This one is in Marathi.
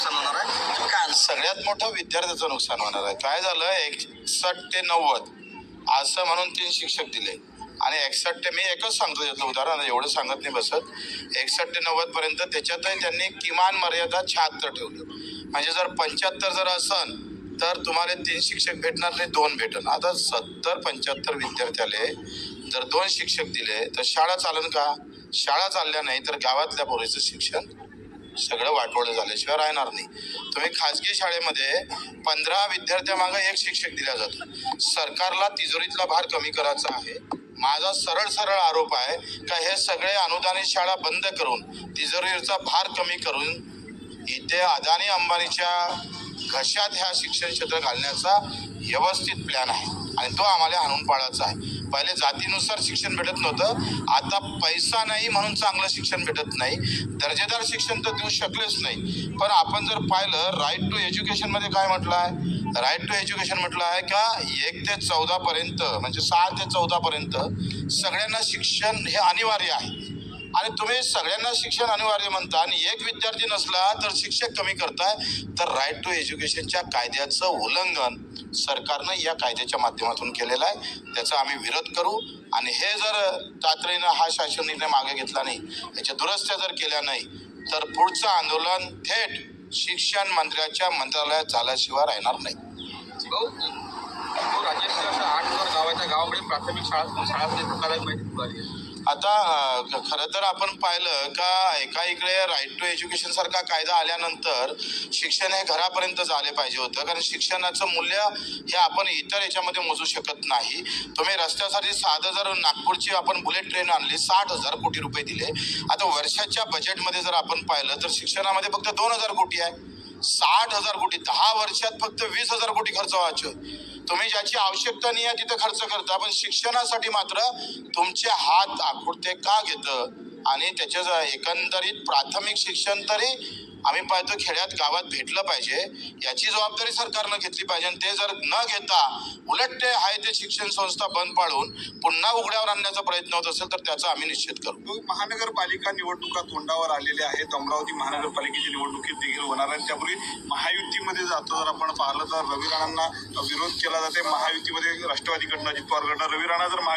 नुकसान होणार आहे. काय सगळ्यात मोठं विद्यार्थ्याचं नुकसान होणार आहे. काय झालं? एकसष्ट ते नव्वद असं म्हणून तीन शिक्षक दिले. आणि एकसष्ट ते मी एकच सांगतो त्याचं उदाहरण एवढं सांगत नाही बसत. एकसष्ट ते नव्वद पर्यंत त्याच्यातही त्यांनी किमान मर्यादा शहात्तर ठेवली. म्हणजे जर पंच्याहत्तर जर असन तर तुम्हाला तीन शिक्षक भेटणार नाही दोन भेटन. आता सत्तर पंच्याहत्तर विद्यार्थ्याले जर दोन शिक्षक दिले तर शाळा चालन का? शाळा चालल्या नाही तर गावातल्या पोरीचं शिक्षण सगळं वाटोळं झाल्याशिवाय राहणार नाही. तुम्ही खाजगी शाळेमध्ये पंधरा विद्यार्थ्यामागं एक शिक्षक दिला जातो. सरकारला तिजोरीतला भार कमी करायचा आहे. माझा सरळ सरळ आरोप आहे का हे सगळे अनुदानित शाळा बंद करून तिजोरीचा भार कमी करून इथे अदानी अंबानीच्या घशात ह्या शिक्षण क्षेत्र घालण्याचा व्यवस्थित प्लॅन आहे. आणि तो आम्हाला हाणून पाडायचा आहे. पहिले जातीनुसार शिक्षण भेटत नव्हतं. आता पैसा नाही म्हणून चांगलं शिक्षण भेटत नाही. दर्जेदार शिक्षण तर देऊ शकलेच नाही. पण आपण जर पाहिलं राईट टू एज्युकेशनमध्ये काय म्हटलं आहे? राईट टू एज्युकेशन म्हटलं आहे का एक ते चौदापर्यंत म्हणजे सहा ते चौदापर्यंत सगळ्यांना शिक्षण हे अनिवार्य आहे. आणि तुम्ही सगळ्यांना शिक्षण अनिवार्य म्हणता आणि एक विद्यार्थी नसला तर शिक्षक कमी करताय तर राईट टू एज्युकेशनच्या कायद्याचं उल्लंघन सरकारनं या कायद्याच्या माध्यमातून केलेलं आहे. त्याचा आम्ही विरोध करू. आणि हे जर तातडीनं हा शासन निर्णय मागे घेतला नाही याच्या दुरुस्त्या जर केल्या नाही तर पुढचं आंदोलन थेट शिक्षण मंत्र्याच्या मंत्रालयात झाल्याशिवाय राहणार नाही. आठ हजार गावाच्या गावामध्ये प्राथमिक शाळा शाळा आता खरं तर आपण पाहिलं का एका इकडे राईट टू एज्युकेशन सारखा कायदा आल्यानंतर शिक्षण हे घरापर्यंत झाले पाहिजे होतं. कारण शिक्षणाचं मूल्य हे आपण इतर याच्यामध्ये मोजू शकत नाही. तुम्ही रस्त्यासाठी साधं जर नागपूरची आपण बुलेट ट्रेन आणली साठ हजार कोटी रुपये दिले. आता वर्षाच्या बजेटमध्ये जर आपण पाहिलं तर शिक्षणामध्ये फक्त दोन हजार कोटी आहे. साठ हजार कोटी दहा वर्षात फक्त वीस हजार कोटी खर्च व्हायचे. तुम्ही ज्याची आवश्यकता नाही आहे तिथे खर्च करता. पण शिक्षणासाठी मात्र तुमचे हात आखुडते का घेतं? आणि त्याच्या एकंदरीत प्राथमिक शिक्षण तरी आम्ही पाहतो खेड्यात गावात भेटलं पाहिजे याची जबाबदारी सरकारनं घेतली पाहिजे आणि ते जर न घेता उलट ते आहे ते शिक्षण संस्था बंद पाडून पुन्हा उघड्यावर आणण्याचा प्रयत्न होत असेल तर त्याचा आम्ही निश्चित करू. महानगरपालिका निवडणुका तोंडावर आलेल्या आहेत. अमरावती महानगरपालिकेची निवडणुकीत देखील होणार आहे. त्यापूर्वी महायुतीमध्ये जातो जर आपण पाहिलं तर रवी राणांना विरोध केला जाते. महायुतीमध्ये राष्ट्रवादीकडनं अजित पवारकडनं रवी राणा जर महा